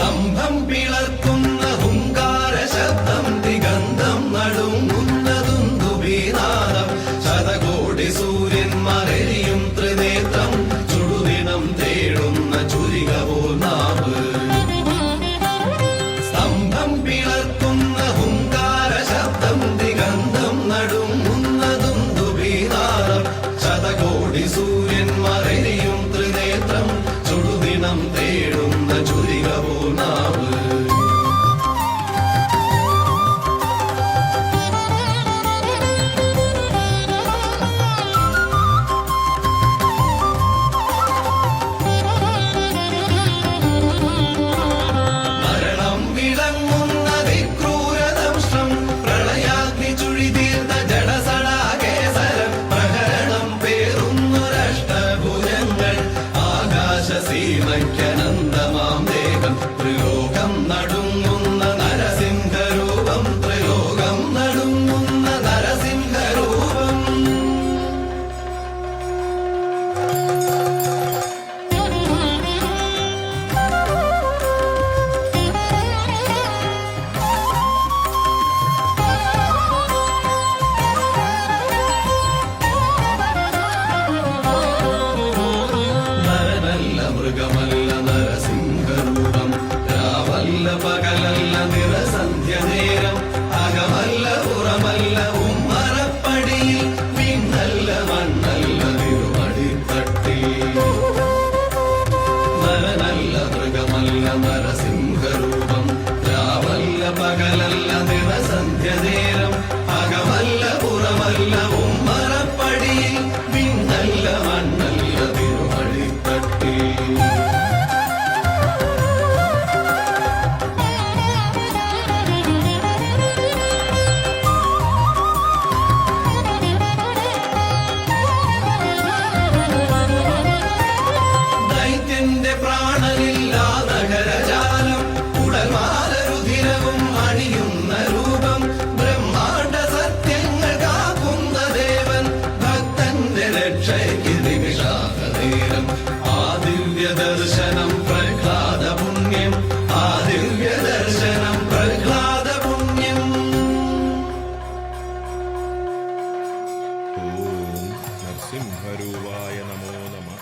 സ്തംഭം പിളർക്കുന്ന ഹുങ്കാര ശബ്ദം ദിഗന്ധം നടുങ്ങുന്നതും ദുബീനാദം ശതകോടി സൂര്യന്മാരെരിയും ത്രിനേത്രം ചുടുദിനം തേടുന്ന ചുരിക പോൽ നാവ്. സ്തംഭം പിളർക്കുന്ന ഹുങ്കാര ശബ്ദം ദിഗന്ധം നടുങ്ങുന്നതും ദുബീനാദം ശതകോടി സൂര്യന്മാരെരിയും ത്രിനേത്രം ചുടുദിനം തേടും জুড়ি গাবো না। ത്രിലോകം நேரம். அகமல்ல புறமல்ல നേരം. ആ ദിവ്യ ദർശനം പ്രഹ്ലാദ പുണ്യം. ആ ദിവ്യ ദർശനം പ്രഹ്ലാദ പുണ്യം. ഓ നരസിംഹരൂപായ നമോ നമ.